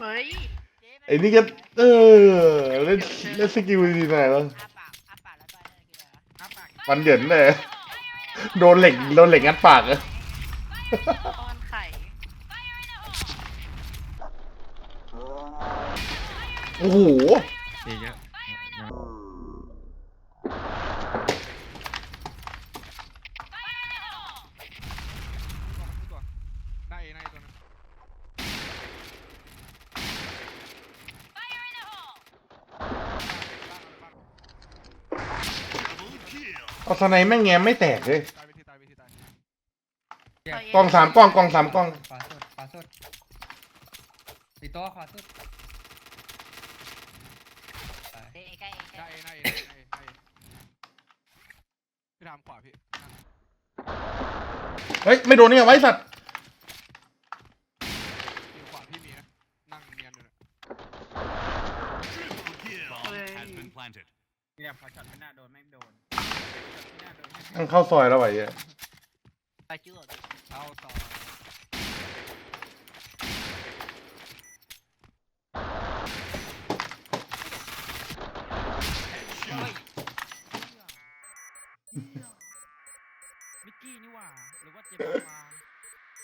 เฮ้ยไอ้นี่ก็เออเล่นเล่นสกิลดีหน่อยแล้วอ้าปากอ้าปากแล้วต่อยนั่นคืออะไรวะอ้าปากฟันเหยินเลยโดนเหล็กโดนเหล็กงัดปากอะตอนไข่โอ้โหเยอะเยอะยังตัวตัวได้เอได้ตัวนึง เอาสไนแม่งแง้มไม่แตกเลย ตายไปทีตายไปทีตายกล้องสามกล้องกล้องสามกล้อง ขวาสุดขวาสุดอีกตัวขวาสุดไปเอ้ยใกล้ใกได้ล้เอได้เอได้เอได้เอพี่ทำขวาพี่เฮ้ยไม่โดนเนี่ยไว้สัตว์อยู่ขวาพี่มีนะนั่งเนียนอยู่เนี่ย Bomb has been planted. เนี่ยพอช็อตไม่น่าโดนไม่โดนไม่น่าโดนไม่มันเข้าซอยแล้วไอ้เหี้ยไปชื่อเหรอพี่เข้าต่อมิกกี้นี่หว่า หรือว่าเจมส์มา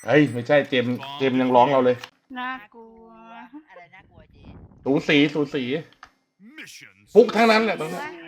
เฮ้ยไม่ใช่เจมส์เจมส์ยังร้องเราเลย น่ากลัว อะไรน่ากลัวเจ๊สูสีสูสี Mission ฟุกทั้งนั้นแหละตรงนี้ว้าย